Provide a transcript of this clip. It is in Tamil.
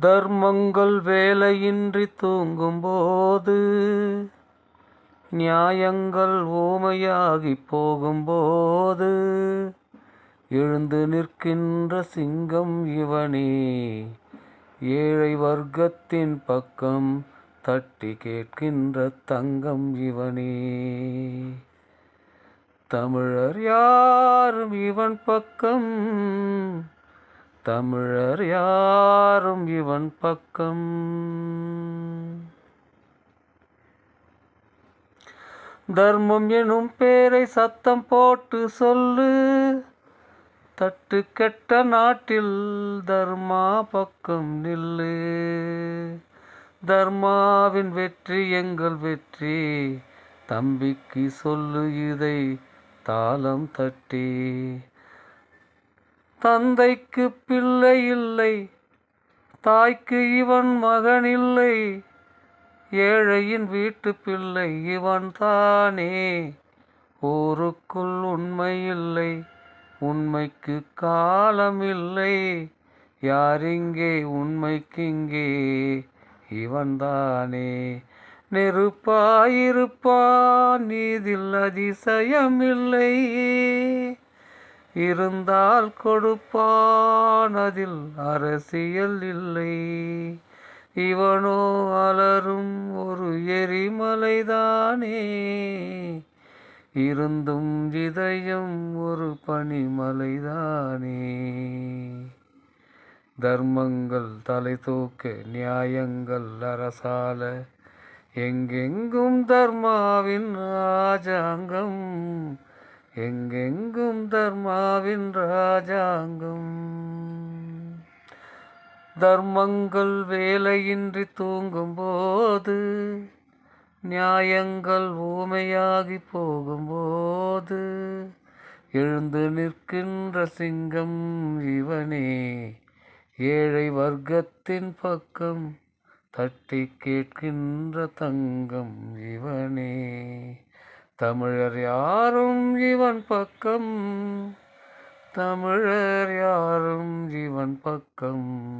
தர்மங்கள் வேலையின்றி தூங்கும்போது நியாயங்கள் ஊமையாகிப் போகும்போது எழுந்து நிற்கின்ற சிங்கம் இவனே ஏழை வர்க்கத்தின் பக்கம் தட்டி கேட்கின்ற தங்கம் இவனே. தமிழர் யாரும் இவன் பக்கம் தமிழர் யாரும் இவன் பக்கம்? தர்மம் எனும் பேரை சத்தம் போட்டு சொல்லு. தட்டு கெட்ட நாட்டில் தர்மா பக்கம் நில்லு. தர்மாவின் வெற்றி எங்கள் வெற்றி. தம்பிக்கு சொல்லு இதை தாளம் தட்டி. தந்தைக்கு பிள்ளை இல்லை தாய்க்கு இவன் மகன் இல்லை ஏழையின் வீட்டு பிள்ளை இவன் தானே ஊருக்குள் உண்மை இல்லை உண்மைக்கு காலம் இல்லை யாரிங்கே உண்மைக்கிங்கே இவன்தானே. நெருப்பாயிருப்பான் நீதில் அதிசயமில்லை. இருந்தால் கொடுப்பான் அதில் அரசியல் இல்லை. இவனோ அலரும் ஒரு எரிமலைதானே. இருந்தும் இதயம் ஒரு பனிமலைதானே. தர்மங்கள் தலை தூக்க நியாயங்கள் அரசால. எங்கெங்கும் தர்மாவின் ராஜாங்கம். எங்கெங்கும் தர்மாவின் ராஜாங்கம். தர்மங்கள் வேலையின்றி தூங்கும்போது நியாயங்கள் ஊமையாகி போகும்போது எழுந்து நிற்கின்ற சிங்கம் இவனே ஏழை வர்க்கத்தின் பக்கம் தட்டி கேட்கின்ற தங்கம் இவனே. தமிழர் யாரும் இவன் பக்கம். தமிழர் யாரும் இவன் பக்கம்.